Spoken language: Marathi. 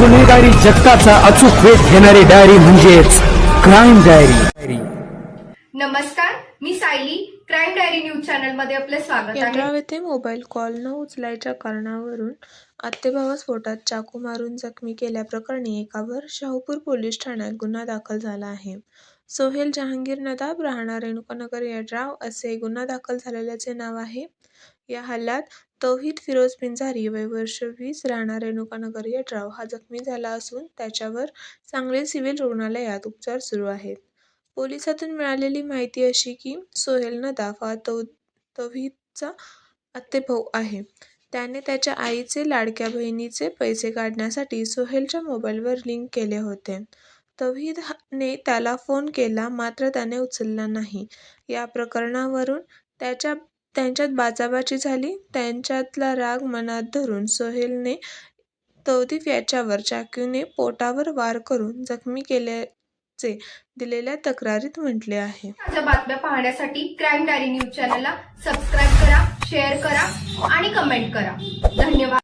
गुन्हेगारी जगताचा अचूक वेध घेणारी डायरी म्हणजेच क्राईम डायरी नमस्कार मी सायली. क्राईम डायरी न्यूज चॅनलमध्ये आपले स्वागत आहे. येथे मोबाईल कॉल न उचलायच्या कारणावरून आत्तेभावास्फोटात चाकू मारून जखमी केल्याप्रकरणी एकावर शाहूपूर पोलीस ठाण्यात गुन्हा दाखल झाला आहे. सोहेल जहांगीर नदाब राहणार रेणुकानगर यड्राव असे गुन्हा दाखल झालेल्याचे नाव आहे. या हल्ल्यात तौहीद फिरोज पिंजारी वय वर्ष वीस राहणार रेणुकानगर यड्राव हा जखमी झाला असून त्याच्यावर सांगली सिव्हिल रुग्णालयात उपचार सुरू आहेत. पोलिसातून मिळालेली माहिती अशी की सोहेल नदाफ हा तौ तौहीदचा आत्तेभाऊ आहे. त्याने त्याच्या आईचे लाडक्या बहिणीचे पैसे काढण्यासाठी सोहेलच्या मोबाईलवर लिंक केले होते. तौहीदने त्याला फोन केला मात्र त्याने उचलला नाही. या प्रकरणावरून त्याच्या त्यांच्यात बाचाबाची झाली. त्यांच्यातला राग मनात धरून सोहेलने तौदीफ याच्यावर चाकूने पोटावर वार करून जखमी केल्याचे दिलेल्या तक्रारीत म्हटले आहे. ताज्या बातम्या पाहण्यासाठी क्राईम डायरी न्यूज चॅनलला सबस्क्राईब करा शेअर करा आणि कमेंट करा. धन्यवाद.